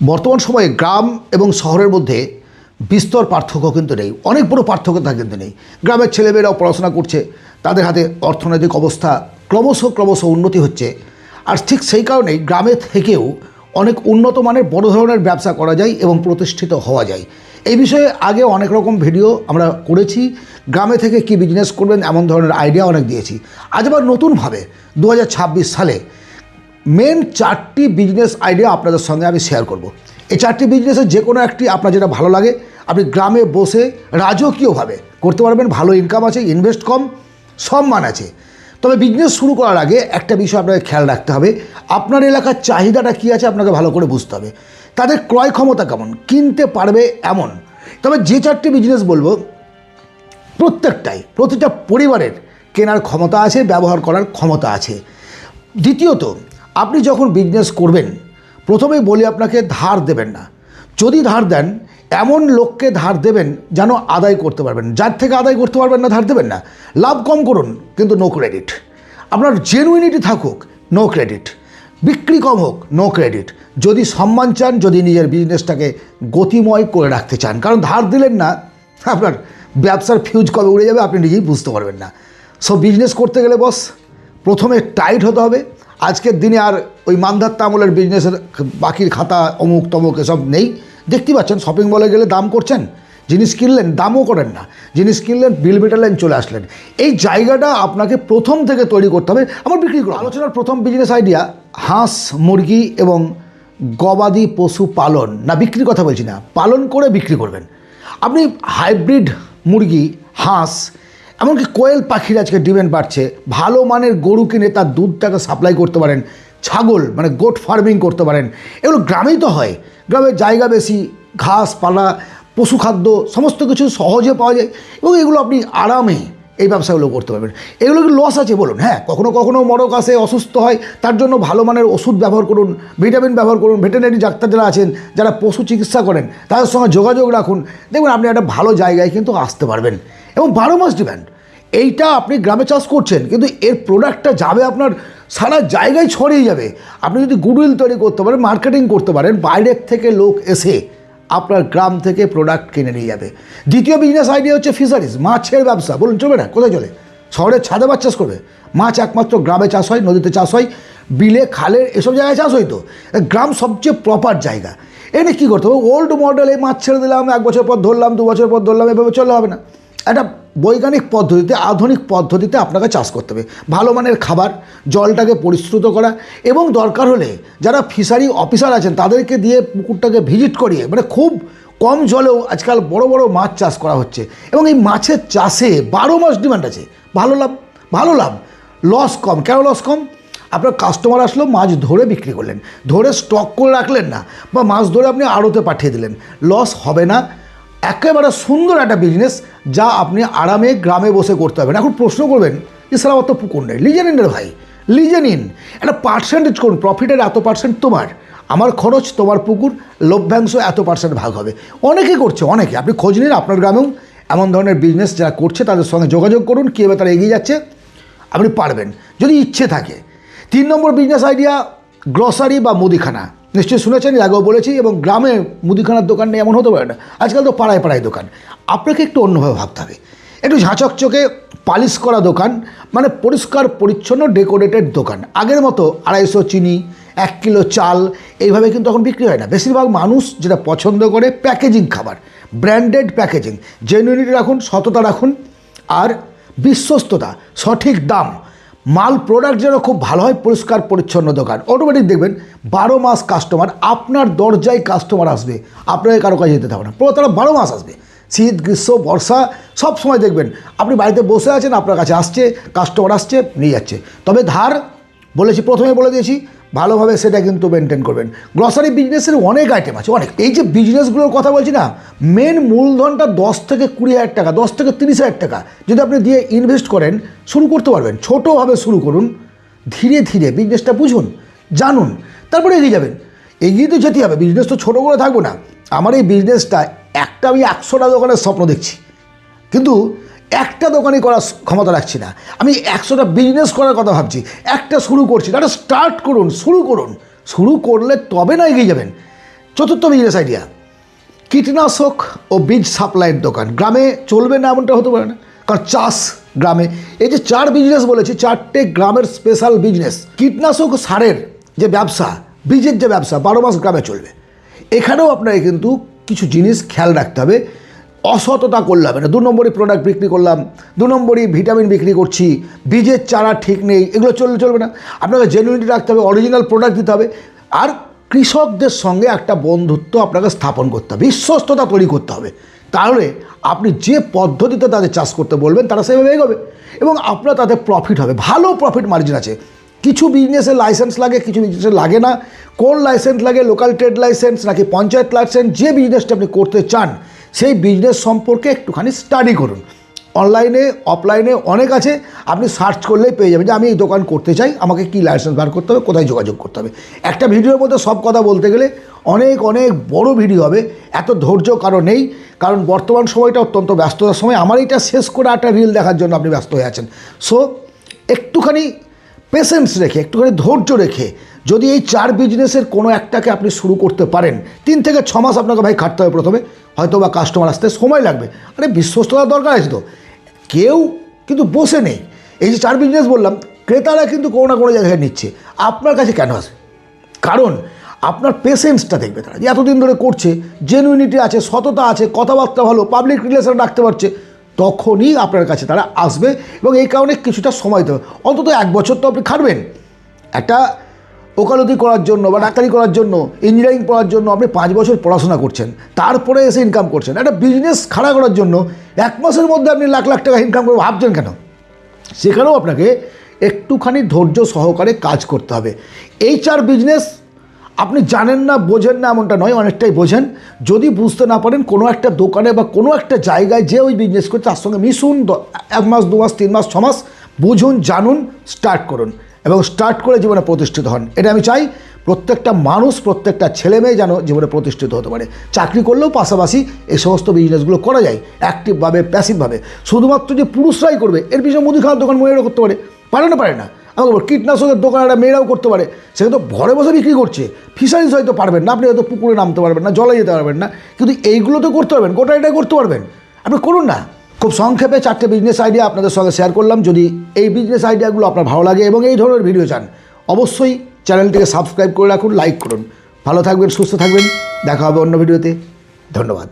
বর্তমান সময়ে গ্রাম এবং শহরের মধ্যে বিস্তর পার্থক্য কিন্তু নেই। অনেক বড় পার্থক্য তা কিন্তু নেই। গ্রামের ছেলেমেয়েরাও পড়াশোনা করছে, তাদের হাতে অর্থনৈতিক অবস্থা ক্রমশ ক্রমশ উন্নতি হচ্ছে। আর ঠিক সেই কারণেই গ্রামে থেকেও অনেক উন্নত মানের বড় ধরনের ব্যবসা করা যায় এবং প্রতিষ্ঠিত হওয়া যায়। এই বিষয়ে আগে অনেক রকম ভিডিও আমরা করেছি। গ্রামে থেকে কি বিজনেস করবেন এমন ধরনের আইডিয়া অনেক দিয়েছি। আজ আবার নতুনভাবে দু হাজার ছাব্বিশ সালে মেন চারটি বিজনেস আইডিয়া আপনাদের সঙ্গে আমি শেয়ার করব। এই চারটি বিজনেসের যে কোনো একটি আপনার যেটা ভালো লাগে, আপনি গ্রামে বসে রাজকীয়ভাবে করতে পারবেন, ভালো ইনকাম আছে ইনভেস্ট কম, সম্মান আছে। তবে বিজনেস শুরু করার আগে একটা বিষয় আপনাকে খেয়াল রাখতে হবে, আপনার এলাকার চাহিদাটা কী আছে আপনাকে ভালো করে বুঝতে হবে। তাদের ক্রয় ক্ষমতা কেমন, কিনতে পারবে এমন। তবে যে চারটি বিজনেস বলব, প্রত্যেকটাই, প্রতিটা পরিবারের কেনার ক্ষমতা আছে, ব্যবহার করার ক্ষমতা আছে। দ্বিতীয়ত আপনি যখন বিজনেস করবেন, প্রথমেই বলি আপনাকে ধার দেবেন না। যদি ধার দেন, এমন লোককে ধার দেবেন যেন আদায় করতে পারবেন। যার থেকে আদায় করতে পারবেন না, ধার দেবেন না। লাভ কম করুন, কিন্তু নো ক্রেডিট আপনার জেনুইনিটি থাকুক নো ক্রেডিট বিক্রি কম হোক নো ক্রেডিট যদি সম্মান চান, যদি নিজের বিজনেসটাকে গতিময় করে রাখতে চান। কারণ ধার দিলেন না, আপনার ব্যবসার ফিউজ কবে উড়ে যাবে, আপনি নিজেই বুঝতে পারবেন না। সো বিজনেস করতে গেলে বস প্রথমে টাইট হতে হবে। আজকের দিনে আর ওই মান্ধাত্তা আমলের বিজনেসের বাকির খাতা, অমুক তমুক এসব নেই। দেখতেই পাচ্ছেন শপিং মলে গেলে দাম করছেন। জিনিস কিনলেন, দামও করেন না। জিনিস কিনলেন বিল মেটালেন চলে আসলেন। এই জায়গাটা আপনাকে প্রথম থেকে তৈরি করতে হবে। আমার বিক্রি করুন। আলোচনার প্রথম বিজনেস আইডিয়া হাঁস, মুরগি এবং গবাদি পশু পালন। না, বিক্রির কথা বলছি না। পালন করে বিক্রি করবেন। আপনি হাইব্রিড মুরগি, হাঁস এমনকি কোয়েল পাখির আজকে ডিমান্ড বাড়ছে। ভালো মানের গরু কিনে তার দুধটাকে সাপ্লাই করতে পারেন। ছাগল মানে গোট ফার্মিং করতে পারেন। এগুলো গ্রামেই তো হয়। গ্রামের জায়গা বেশি, ঘাস, পালা, পশু খাদ্য, সমস্ত কিছু সহজে পাওয়া যায় এবং এগুলো আপনি আরামে এই ব্যবসাগুলো করতে পারবেন। এগুলো কি লস আছে বলুন? হ্যাঁ কখনো কখনো মরক আসে, অসুস্থ হয়, তার জন্য ভালো মানের ওষুধ ব্যবহার করুন ভিটামিন ব্যবহার করুন ভেটেরিনারি ডাক্তার যারা আছেন, যারা পশু চিকিৎসা করেন, তাদের সঙ্গে যোগাযোগ রাখুন। দেখবেন আপনি একটা ভালো জায়গায় কিন্তু আসতে পারবেন। এবং বারো মাস ডিম্যান্ড এইটা আপনি গ্রামে চাষ করছেন, কিন্তু এর প্রোডাক্টটা যাবে আপনার সারা জায়গায় ছড়িয়ে যাবে। আপনি যদি গুডউইল তৈরি করতে পারেন মার্কেটিং করতে পারেন বাইরের থেকে লোক এসে আপনার গ্রাম থেকে প্রোডাক্ট কিনে নিয়ে যাবে। দ্বিতীয় বিজনেস আইডিয়া হচ্ছে ফিশারিজ মাছের ব্যবসা। বলুন, চলবে না? কোথায় চলে? শহরের ছাদে মাছ চাষ করবে। মাছ একমাত্র গ্রামে চাষ হয়, নদীতে চাষ হয়, বিলে, খালে, এসব জায়গায় চাষ হয়তো গ্রাম সবচেয়ে প্রপার জায়গা। এনে কী করতে হবে? ওল্ড মডেলে মাছ ছেড়ে দিলাম, এক বছর পর ধরলাম, দু বছর পর ধরলাম, এভাবে চললে হবে না। একটা বৈজ্ঞানিক পদ্ধতিতে, আধুনিক পদ্ধতিতে আপনাকে চাষ করতে হবে। ভালো মানের খাবার, জলটাকে পরিশ্রুত করা এবং দরকার হলে যারা ফিশারি অফিসার আছেন, তাদেরকে দিয়ে পুকুরটাকে ভিজিট করিয়ে মানে খুব কম জলেও আজকাল বড় বড় মাছ চাষ করা হচ্ছে। এবং এই মাছের চাষে বারো মাস ডিমান্ড আছে। ভালো লাভ ভালো লাভ। লস কম। কেন লস কম? আপনার কাস্টমার আসলো, মাছ ধরে বিক্রি করলেন। ধরে স্টক করে রাখলেন না, বা মাছ ধরে আপনি আড়তে পাঠিয়ে দিলেন। লস হবে না। একেবারে সুন্দর একটা বিজনেস যা আপনি আরামে গ্রামে বসে করতে পারবেন। এখন প্রশ্ন করবেন যে স্যার আমার তো পুকুর নেই, লিজে নিন রে ভাই, লিজে নিন। একটা পার্সেন্টেজ করুন প্রফিটের এত পার্সেন্ট তোমার, আমার খরচ তোমার পুকুর, লভ্যাংশ এত পার্সেন্ট ভাগ হবে। অনেকে করছে, অনেকে। আপনি খোঁজ নিন আপনার গ্রামেও, এমন ধরনের বিজনেস যারা করছে, তাদের সঙ্গে যোগাযোগ করুন কীভাবে তারা এগিয়ে যাচ্ছে, আপনি পারবেন। যদি ইচ্ছে থাকে, তিন নম্বর বিজনেস আইডিয়া গ্রসারি বা মুদিখানা। নিশ্চয়ই শুনেছেন, এর আগেও বলেছি এবং গ্রামে মুদিখানার দোকান নেই এমন হতে পারে না। আজকাল তো পাড়ায় পাড়ায় দোকান। আপনাকে একটু অন্যভাবে ভাবতে হবে। একটু ঝাঁচকচকে পালিশ করা দোকান মানে পরিষ্কার, পরিচ্ছন্ন, ডেকোরেটেড দোকান। আগের মতো আড়াইশো চিনি, এক কিলো চাল, এইভাবে কিন্তু এখন বিক্রি হয় না। বেশিরভাগ মানুষ যেটা পছন্দ করে প্যাকেজিং খাবার, ব্র্যান্ডেড প্যাকেজিং। জেনুইনিটি রাখুন, সততা রাখুন, আর বিশ্বস্ততা, সঠিক দাম। মাল প্রোডাক্ট যেন খুব ভালো হয়, পরিষ্কার, পরিচ্ছন্ন দোকান। অটোমেটিক দেখবেন, বারো মাস কাস্টমার আপনার দরজায় কাস্টমার আসবে। আপনাকে কারও কাছে যেতে থাকবে না। পুরো তারা বারো মাস আসবে। শীত, গ্রীষ্ম, বর্ষা, সব সময় দেখবেন, আপনি বাড়িতে বসে আছেন, আপনার কাছে আসছে কাস্টমার আসছে, নিয়ে যাচ্ছে। তবে ধার, বলেছি, প্রথমে বলে দিয়েছি ভালোভাবে সেটা কিন্তু মেনটেন করবেন। গ্রসারি বিজনেসের অনেক আইটেম আছে, অনেক। এই যে বিজনেসগুলোর কথা বলছি না মেন মূলধনটা দশ থেকে কুড়ি হাজার টাকা, দশ থেকে তিরিশ হাজার টাকা, যদি আপনি দিয়ে ইনভেস্ট করেন, শুরু করতে পারবেন। ছোটোভাবে শুরু করুন, ধীরে ধীরে বিজনেসটা বুঝুন, জানুন, তারপরে এগিয়ে যাবেন। এগিয়ে তো যেতে হবে বিজনেস তো ছোটো করে থাকব না। আমার এই বিজনেসটা একটা আমি একশোটা দোকানের স্বপ্ন দেখছি। কিন্তু একটা দোকানই করার ক্ষমতা রাখছি না। আমি একশোটা বিজনেস করার কথা ভাবছি। একটা শুরু করছি একটা স্টার্ট করুন, শুরু করুন। শুরু করলে তবে না এগিয়ে যাবেন। চতুর্থ বিজনেস আইডিয়া কীটনাশক ও বীজ সাপ্লাইয়ের দোকান। গ্রামে চলবে না এমনটা হতে পারে না। কারণ চাষ গ্রামে। এই যে চার বিজনেস বলেছি, চারটে গ্রামের স্পেশাল বিজনেস কীটনাশক সারের যে ব্যবসা, বীজের যে ব্যবসা, বারো মাস গ্রামে চলবে। এখানেও আপনাকে কিন্তু কিছু জিনিস খেয়াল রাখতে হবে। অসততা করলাম। না দু নম্বরই প্রোডাক্ট বিক্রি করলাম, দু নম্বরই ভিটামিন বিক্রি করছি, বীজের চারা ঠিক নেই, এগুলো চললে চলবে না। আপনাকে জেনুইনিটি রাখতে হবে অরিজিনাল প্রোডাক্ট দিতে হবে। আর কৃষকদের সঙ্গে একটা বন্ধুত্ব আপনাকে স্থাপন করতে হবে, বিশ্বস্ততা তৈরি করতে হবে। তাহলে আপনি যে পদ্ধতিতে তাদের চাষ করতে বলবেন, তারা সেভাবে এগোবে। এবং আপনার তাতে প্রফিট হবে। ভালো প্রফিট মার্জিন আছে। কিছু বিজনেসের লাইসেন্স লাগে, কিছু বিজনেসের লাগে না। কোন লাইসেন্স লাগে? লোকাল ট্রেড লাইসেন্স নাকি পঞ্চায়েত লাইসেন্স যে বিজনেসটা আপনি করতে চান সেই বিজনেস সম্পর্কে একটুখানি স্টাডি করুন। অনলাইনে অফলাইনে অনেক আছে, আপনি সার্চ করলেই পেয়ে যাবেন যে আমি এই দোকান করতে চাই, আমাকে কি লাইসেন্স বার করতে হবে, কোথায় যোগাযোগ করতে হবে। একটা ভিডিওর মধ্যে সব কথা বলতে গেলে অনেক অনেক বড় ভিডিও হবে, এত ধৈর্য কারও নেই, কারণ বর্তমান সময়টা অত্যন্ত ব্যস্ততার সময় আমার এটা শেষ করে একটা রিল দেখার জন্য আপনি ব্যস্ত হয়ে আছেন। সো একটুখানি পেশেন্স রেখে একটুখানি ধৈর্য রেখে যদি এই চার বিজনেসের কোনো একটাকে আপনি শুরু করতে পারেন, তিন থেকে ছ মাস আপনাকে ভাই খাটতে হবে প্রথমে হয়তো বা কাস্টমার আসতে সময় লাগবে। আরে বিশ্বস্ততার দরকার আছে তো। কেউ কিন্তু বসে নেই। এই যে চার বিজনেস বললাম, ক্রেতারা কিন্তু কোনো না কোনো জায়গায় নিচ্ছে। আপনার কাছে কেন আসে কারণ আপনার পেশেন্সটা দেখবে তারা। যে এতদিন ধরে করছে জেনুইনিটি আছে, সততা আছে, কথাবার্তা ভালো পাবলিক রিলেশন রাখতে পারছে তখনই আপনার কাছে তারা আসবে এবং এই কারণে কিছুটা সময় দেবে অন্তত এক বছর তো আপনি খাটবেন। একটা ওকালতি করার জন্য বা ডাক্তারি করার জন্য ইঞ্জিনিয়ারিং পড়ার জন্য আপনি পাঁচ বছর পড়াশোনা করছেন। তারপরে এসে ইনকাম করছেন। একটা বিজনেস খাড়া করার জন্য এক মাসের মধ্যে আপনি লাখ লাখ টাকা ইনকাম করে ভাবছেন কেন? সেখানেও আপনাকে একটুখানি ধৈর্য সহকারে কাজ করতে হবে। এই চার বিজনেস আপনি জানেন না, বোঝেন না, এমনটা নয়, অনেকটাই বোঝেন। যদি বুঝতে না পারেন, কোনো একটা দোকানে বা কোনো একটা জায়গায় যে ওই বিজনেস করে তার সঙ্গে মিশুন এক মাস, দু মাস, তিন মাস, ছ মাস, বুঝুন, জানুন স্টার্ট করুন। এবং স্টার্ট করে জীবনে প্রতিষ্ঠিত হন। এটা আমি চাই, প্রত্যেকটা মানুষ, প্রত্যেকটা ছেলে মেয়ে যেন জীবনে প্রতিষ্ঠিত হতে পারে। চাকরি করলেও পাশাপাশি এই সমস্ত বিজনেসগুলো করা যায় অ্যাক্টিভভাবে প্যাসিভভাবে শুধুমাত্র যে পুরুষরাই করবে, এর পিছনে মুদিখানার দোকান মহিলারা করতে পারে। পারে না পারে না। বল কীটনাশকের দোকান একটা মেয়েরাও করতে পারে। সেটা তো ঘরে বসে বিক্রি করছে। ফিশারিজ হয়তো পারবেন না, আপনি হয়তো পুকুরে নামতে পারবেন না, জলে যেতে পারবেন না, কিন্তু এইগুলো তো করতে পারবেন, গোটা এটাই করতে পারবেন। আপনি করুন না। খুব সংক্ষেপে চারটে বিজনেস আইডিয়া আপনাদের সঙ্গে শেয়ার করলাম। যদি এই বিজনেস আইডিয়াগুলো আপনার ভালো লাগে এবং এই ধরনের ভিডিও চান, অবশ্যই চ্যানেলটিকে সাবস্ক্রাইব করে রাখুন লাইক করুন। ভালো থাকবেন, সুস্থ থাকবেন। দেখা হবে অন্য ভিডিওতে ধন্যবাদ।